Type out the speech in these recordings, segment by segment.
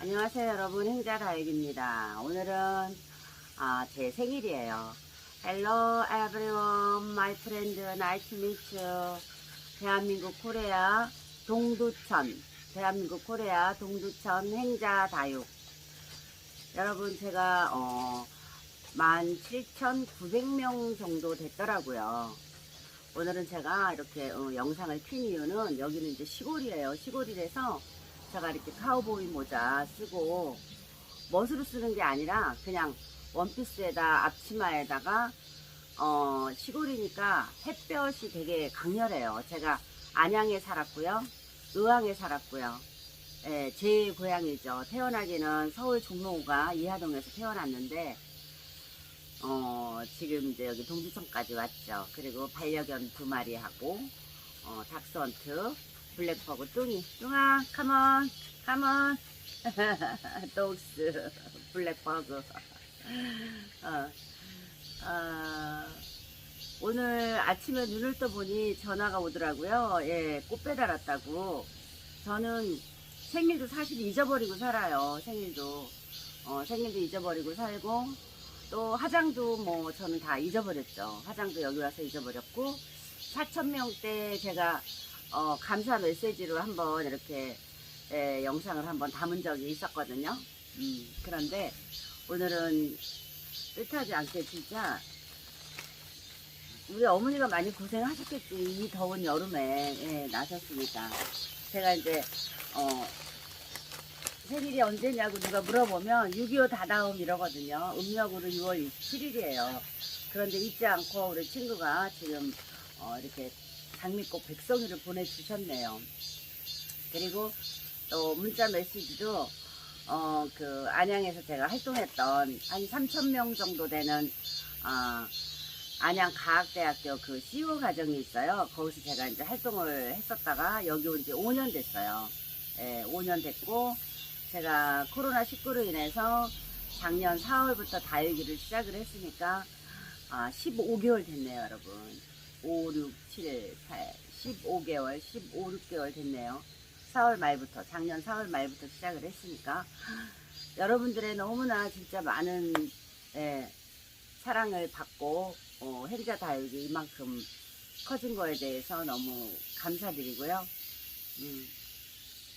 안녕하세요 여러분. 행자다육입니다. 오늘은 아, 제 생일이에요. Hello everyone. My friend nice meet you. 대한민국 코레아 동두천. 대한민국 코레아 동두천 행자다육. 여러분 제가 어, 17,900명 정도 됐더라고요. 오늘은 제가 이렇게 어, 영상을 킨 이유는 여기는 이제 시골이에요. 시골이라서 제가 이렇게 카우보이 모자 쓰고 멋으로 쓰는 게 아니라 그냥 원피스에다 앞치마에다가 어, 시골이니까 햇볕이 되게 강렬해요. 제가 안양에 살았고요. 의왕에 살았고요. 예, 제 고향이죠. 태어나기는 서울 종로가 이하동에서 태어났는데 어, 지금 이제 여기 동두천까지 왔죠. 그리고 반려견 두 마리 하고 어, 닥스헌트 블랙버그 뚱이. 뚱아 컴온 컴온 독스 블랙버그 어, 어, 오늘 아침에 눈을 떠보니 전화가 오더라고요. 예, 꽃 배달 왔다고. 저는 생일도 사실 잊어버리고 살아요 생일도. 어, 생일도 잊어버리고 살고 또 화장도 뭐 저는 다 잊어버렸죠. 화장도 여기 와서 잊어버렸고 4천명 때 제가 어, 감사 메시지로 한번 이렇게 에, 영상을 한번 담은 적이 있었거든요. 음, 그런데 오늘은 뜻하지 않게 진짜 우리 어머니가 많이 고생하셨겠지. 이 더운 여름에 예, 나셨으니까. 제가 이제 어, 생일이 언제냐고 누가 물어보면 6.25 다다음 이러거든요. 음력으로 6월 27일이에요. 그런데 잊지 않고 우리 친구가 지금 어, 이렇게 장미꽃 백송이를 보내주셨네요. 그리고 또 문자 메시지도 어, 그 안양에서 제가 활동했던 한 3천 명 정도 되는 어, 안양 과학대학교 그 CU 과정이 있어요. 거기서 제가 이제 활동을 했었다가 여기 온 지 5년 됐어요. 예, 5년 됐고 제가 코로나 19로 인해서 작년 4월부터 다육이를 시작을 했으니까 아, 15개월 됐네요, 여러분. 5, 6, 7, 8, 15개월, 15, 6개월 됐네요. 4월 말부터, 작년 4월 말부터 시작을 했으니까 여러분들의 너무나 진짜 많은 예, 사랑을 받고 어, 행자 다육이 이만큼 커진 거에 대해서 너무 감사드리고요. 음,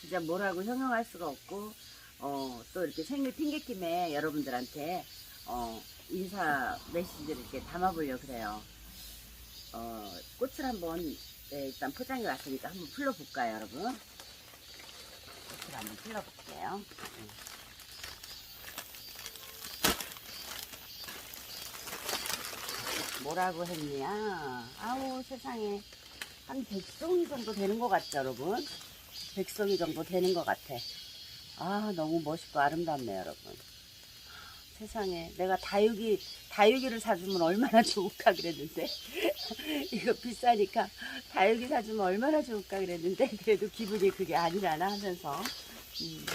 진짜 뭐라고 형용할 수가 없고 어, 또 이렇게 생일 핑계김에 여러분들한테 어, 인사 메시지를 이렇게 담아보려 그래요. 어, 꽃을 한번 네, 일단 포장해 왔으니까 한번 풀러볼까요, 여러분? 꽃을 한번 풀러볼게요. 음. 뭐라고 했냐? 아우 세상에 한 100송이 정도 되는 것 같죠, 여러분? 100송이 정도 되는 것 같아. 아 너무 멋있고 아름답네요, 여러분. 세상에. 내가 다육이 다육이를 사주면 얼마나 좋을까 그랬는데. 이거 비싸니까 다육이 사주면 얼마나 좋을까 그랬는데 그래도 기분이 그게 아니라나 하면서. 음,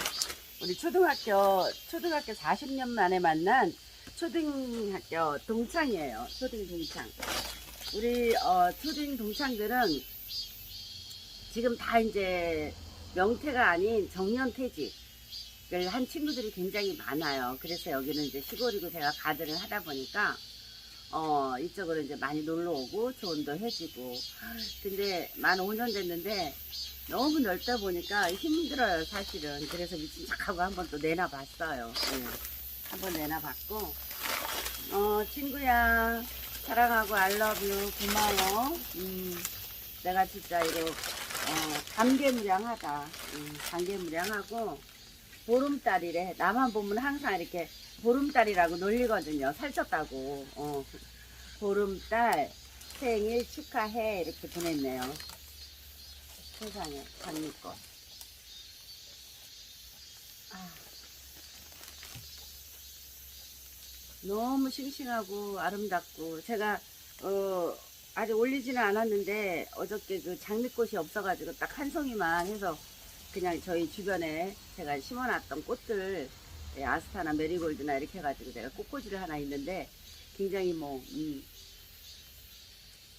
우리 초등학교 초등학교 40년 만에 만난 초등학교 동창이에요. 초등 동창. 우리 어, 초등 동창들은 지금 다 이제 명태가 아닌 정년퇴직 를 한 친구들이 굉장히 많아요. 그래서 여기는 이제 시골이고 제가 가드를 하다 보니까 어 이쪽으로 이제 많이 놀러 오고 조언도 해주고. 근데 만 5년 됐는데 너무 넓다 보니까 힘들어요 사실은. 그래서 미친 척하고 한번 또 내놔봤어요. 예. 한번 내놔봤고. 어 친구야 사랑하고 알러뷰 고마워. 음, 내가 진짜 이거 어, 감개무량하다. 음, 감개무량하고 보름달이래. 나만 보면 항상 이렇게 보름달이라고 놀리거든요. 살쪘다고. 어. 보름달 생일 축하해 이렇게 보냈네요. 세상에 장미꽃. 아. 너무 싱싱하고 아름답고 제가 어 아직 올리지는 않았는데 어저께 그 장미꽃이 없어가지고 딱 한 송이만 해서 그냥 저희 주변에 제가 심어놨던 꽃들 예, 아스타나 메리골드나 이렇게 해가지고 제가 꽃꽂이를 하나 있는데 굉장히 뭐 음,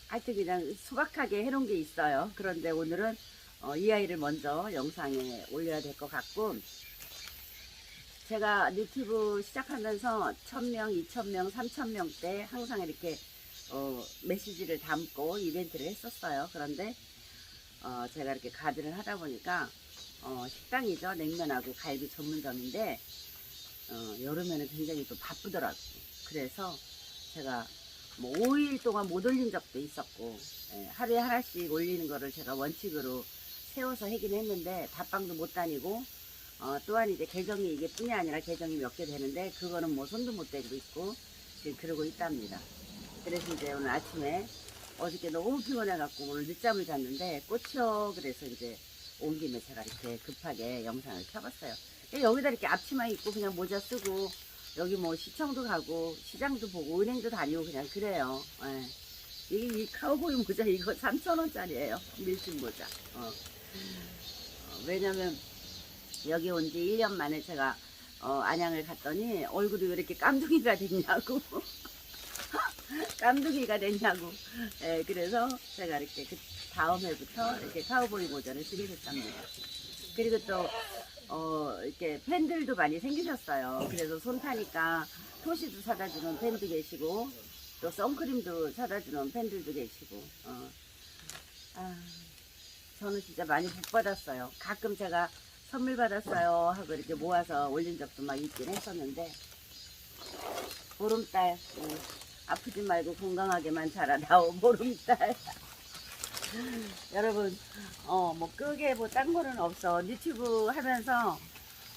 하여튼 그냥 소박하게 해놓은 게 있어요. 그런데 오늘은 어, 이 아이를 먼저 영상에 올려야 될 것 같고 제가 유튜브 시작하면서 1000명, 2000명, 3000명 때 항상 이렇게 어, 메시지를 담고 이벤트를 했었어요. 그런데 어, 제가 이렇게 가드를 하다 보니까 어, 식당이죠. 냉면하고 갈비 전문점인데 어, 여름에는 굉장히 또 바쁘더라고요. 그래서 제가 뭐 5일 동안 못 올린 적도 있었고 예, 하루에 하나씩 올리는 거를 제가 원칙으로 세워서 하긴 했는데 답방도 못 다니고 어, 또한 이제 계정이 이게 뿐이 아니라 계정이 몇 개 되는데 그거는 뭐 손도 못 대고 있고 지금 그러고 있답니다. 그래서 이제 오늘 아침에 어저께 너무 피곤해갖고 오늘 늦잠을 잤는데 꽂혀 그래서 이제 온 김에 제가 이렇게 급하게 영상을 켜봤어요. 여기다 이렇게 앞치마 입고 그냥 모자 쓰고 여기 뭐 시청도 가고 시장도 보고 은행도 다니고 그냥 그래요. 예. 이게 이 카우보이 모자 이거 3,000원짜리예요. 밀짚 모자. 어. 어, 왜냐면 여기 온 지 1년 만에 제가 어, 안양을 갔더니 얼굴이 왜 이렇게 깜둥이가 됐냐고. 깜둥이가 됐냐고. 예, 그래서 제가 이렇게 그 다음 해부터 이렇게 카우보이 모자를 쓰게 됐답니다. 그리고 또, 어, 이렇게 팬들도 많이 생기셨어요. 그래서 손 타니까 토시도 사다 주는 팬도 계시고, 또 선크림도 사다 주는 팬들도 계시고, 어. 아, 저는 진짜 많이 복 받았어요. 가끔 제가 선물 받았어요 하고 이렇게 모아서 올린 적도 막 있긴 했었는데, 보름달, 음, 아프지 말고 건강하게만 자라다오, 보름달. 여러분, 어, 뭐, 끄게 뭐, 딴 거는 없어. 유튜브 하면서,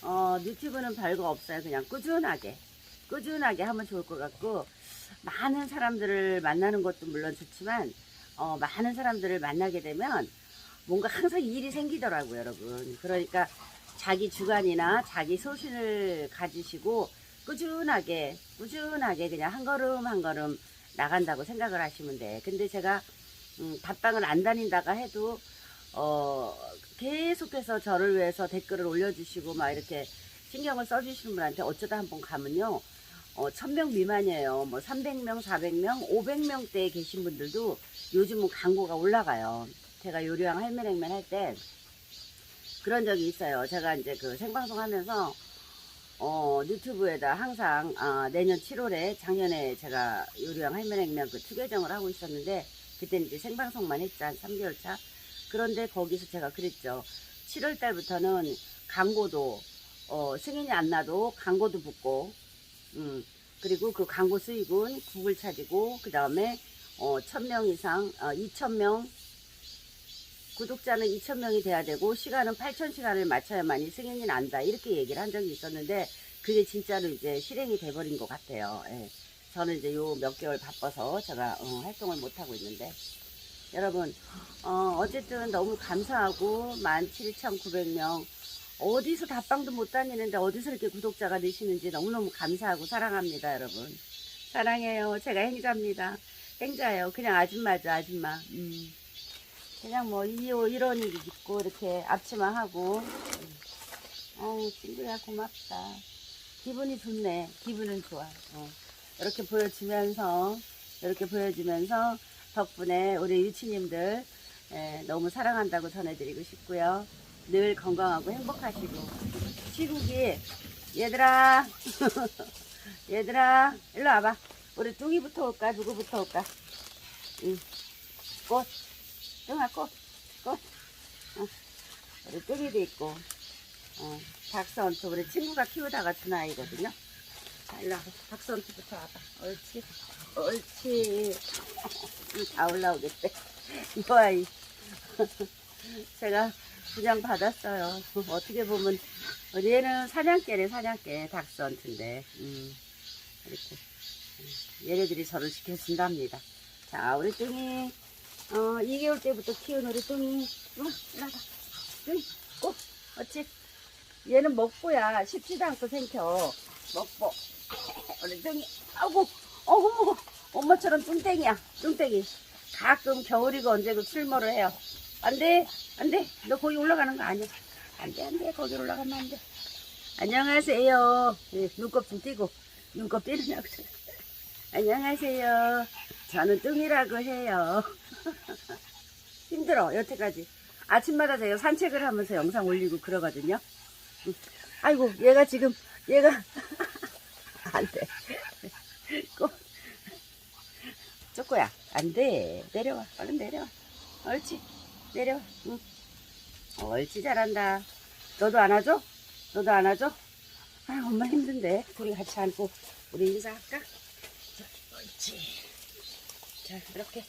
어, 유튜브는 별거 없어요. 그냥 꾸준하게. 꾸준하게 하면 좋을 것 같고, 많은 사람들을 만나는 것도 물론 좋지만, 어, 많은 사람들을 만나게 되면, 뭔가 항상 일이 생기더라고요, 여러분. 그러니까, 자기 주관이나 자기 소신을 가지시고, 꾸준하게, 꾸준하게 그냥 한 걸음 한 걸음 나간다고 생각을 하시면 돼. 근데 제가, 음, 답방을 안 다닌다가 해도 어, 계속해서 저를 위해서 댓글을 올려주시고 막 이렇게 신경을 써주시는 분한테 어쩌다 한번 가면요. 어, 1000명 미만이에요. 뭐 300명, 400명, 500명대에 계신 분들도 요즘은 광고가 올라가요. 제가 요리왕 할매냉면 할 때 그런 적이 있어요. 제가 이제 그 생방송 하면서 어, 유튜브에다 항상 아, 내년 7월에 작년에 제가 요리왕 할매냉면 그 투개정을 하고 있었는데 그때는 이제 생방송만 했죠. 한 3개월 차. 그런데 거기서 제가 그랬죠. 7월 달부터는 광고도, 어, 승인이 안 나도 광고도 붙고, 음, 그리고 그 광고 수익은 구글 차지고, 그 다음에, 어, 1000명 이상, 어, 2000명, 구독자는 2000명이 돼야 되고, 시간은 8000시간을 맞춰야만이 승인이 난다. 이렇게 얘기를 한 적이 있었는데, 그게 진짜로 이제 실행이 돼버린 것 같아요. 예. 저는 이제 요 몇 개월 바빠서 제가 어, 활동을 못 하고 있는데. 여러분 어, 어쨌든 너무 감사하고 17,900명. 어디서 답방도 못 다니는데 어디서 이렇게 구독자가 되시는지 너무너무 감사하고 사랑합니다 여러분. 사랑해요. 제가 행자입니다. 행자예요. 그냥 아줌마죠 아줌마. 음. 그냥 뭐 이호 이런 일 입고 이렇게 앞치마 하고. 음. 아유 친구야 고맙다. 기분이 좋네. 기분은 좋아. 어. 이렇게 보여주면서 이렇게 보여주면서 덕분에 우리 유치님들 예, 너무 사랑한다고 전해드리고 싶고요. 늘 건강하고 행복하시고. 시국이 얘들아! 얘들아! 일로 와봐. 우리 뚱이부터 올까? 누구부터 올까? 응. 꽃. 뚱아 꽃꽃. 어. 우리 뚱이도 있고. 어, 박선수 우리 친구가 키우다가 준 아이거든요. 자, 일로 와봐. 박선수부터 와봐. 옳지. 옳지. 다 올라오겠대. 이 아이. 제가 분양 받았어요. 어떻게 보면, 얘는 사냥개네, 사냥개. 닥선트인데. 음, 이렇게. 음, 얘네들이 저를 지켜준답니다. 자, 우리 뚱이, 어, 2개월 때부터 키운 우리 뚱이. 어, 일로 와봐. 뚱이, 꼭. 옳지. 얘는 먹보야. 쉽지도 않고 생겨. 먹보. 우리 뚱이, 아이고, 어머, 엄마처럼 뚱땡이야, 뚱땡이. 가끔 겨울이고 언제고 출몰을 해요. 안 돼, 안 돼. 너 거기 올라가는 거 아니야. 안 돼, 안 돼. 거기 올라가면 안 돼. 안녕하세요. 예, 눈곱 좀 띄고, 눈곱 띄느냐고. 안녕하세요. 저는 뚱이라고 해요. 힘들어, 여태까지. 아침마다 제가 산책을 하면서 영상 올리고 그러거든요. 음. 아이고, 얘가 지금 얘가 안 돼. 꼬. 쪼꼬야 안 돼. 내려와. 얼른 내려와. 옳지. 내려와. 응. 옳지 잘한다. 너도 안아줘? 너도 안아줘? 아 엄마 힘든데. 둘이 같이 안고 우리 인사할까? 자, 옳지. 자 이렇게.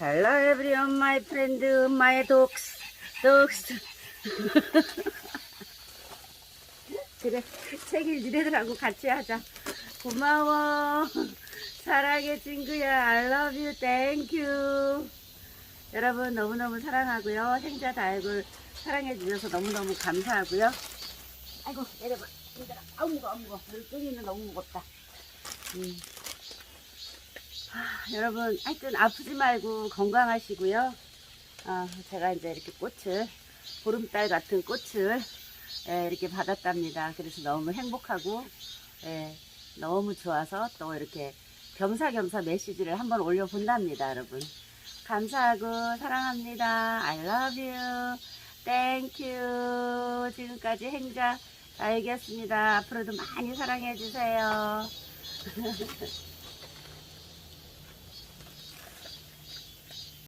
Hello everyone, my friend, my dogs, dogs. 그래, 책일 니네들하고 같이 하자. 고마워. 사랑해, 친구야. I love you, thank you. 여러분, 너무너무 사랑하고요. 행자 다육을 사랑해 주셔서 너무너무 감사하고요. 아이고, 내려봐. 힘들어. 아우, 무거워, 아우, 무거워. 물뚱이는 너무 무겁다. 음. 아, 여러분, 하여튼 아프지 말고 건강하시고요. 아, 제가 이제 이렇게 꽃을, 보름달 같은 꽃을 예, 이렇게 받았답니다. 그래서 너무 행복하고, 예, 너무 좋아서 또 이렇게 겸사겸사 메시지를 한번 올려본답니다, 여러분. 감사하고 사랑합니다. I love you. Thank you. 지금까지 행자 나이겠습니다. 앞으로도 많이 사랑해주세요.